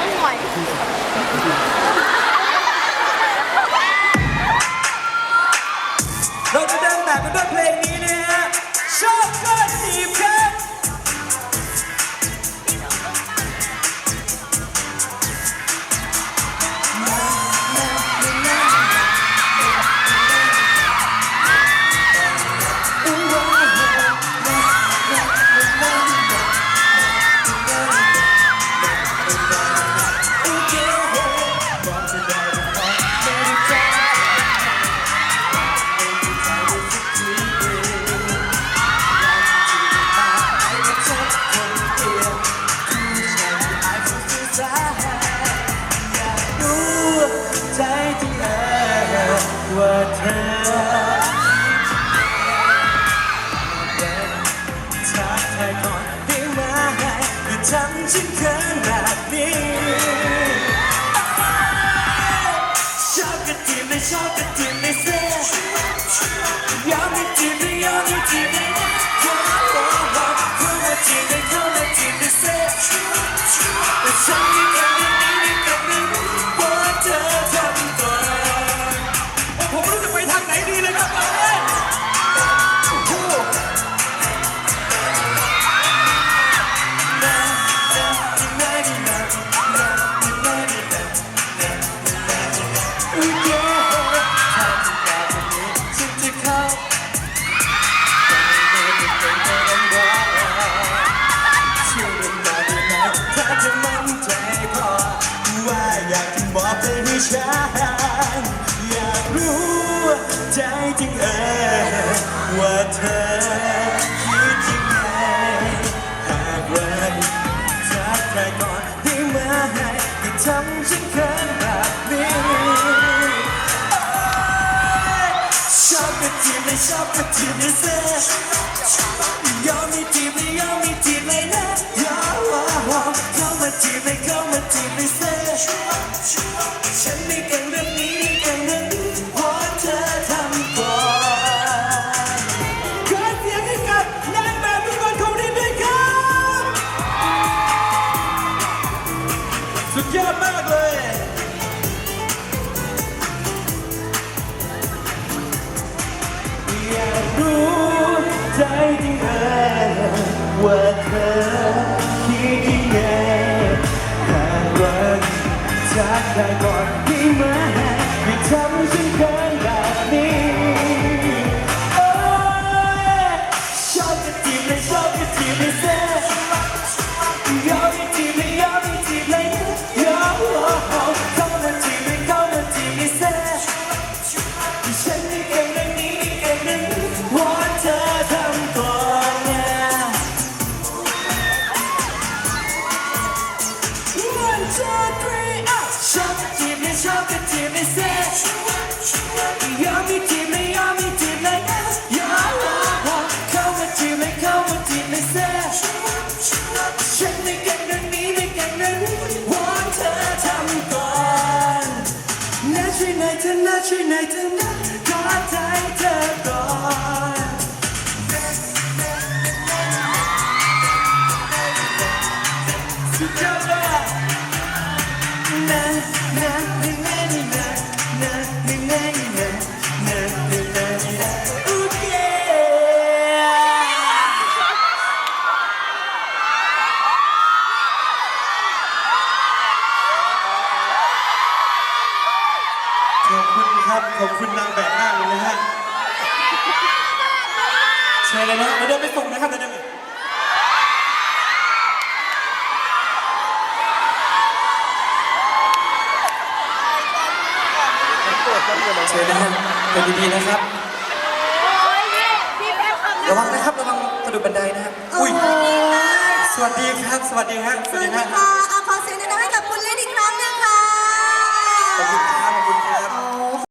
ร้องหน่อยเราจะเดินแบบกันด้วยเพลงนี้ เธอทักทายก่อนได้ไหมอย่าทำฉันเขินแบบนี้ชอบก็จีบไม่ชอบก็จีบไม่เซ่ยอมไม่จีบไม่ยอมไม่จีบไม่ข้ามาเข้ามาจีบไม่เข้ามาจีบไม่เซ่แต่ฉันยัง ใจจริงเออว่าเธอคิดยังไงหากวันทักใครก่อนได้ไหมอย่าทำฉันเขินแบบนี้ชอบก็จีบไม่ชอบก็จีบไม่เซ่ ใจจริงเธอว่าเธอคิดยังไงหากวันจากใครก่อนที่มา ช่วยหน่อยเธอนะขอใจเธอก่อนสุดยอดเลย คุณครับขอบคุณนางแบบมากเลยนะฮะเชิญเลยนะเดี๋ยวเดินไปส่งนะครับเดี๋ยวเดินไปเชิญนะฮะเดินดีๆนะครับโอ้ยนี่พี่แป๊บคำระวังนะครับระวังสะดุดบันไดนะฮะอุ้ยสวัสดีครับ สวัสดีฮะสวัสดีค่ะเอาขอเสียงดังๆให้กับคุณเล่นอีกครั้งหนึงค่ะ ขอบคุณค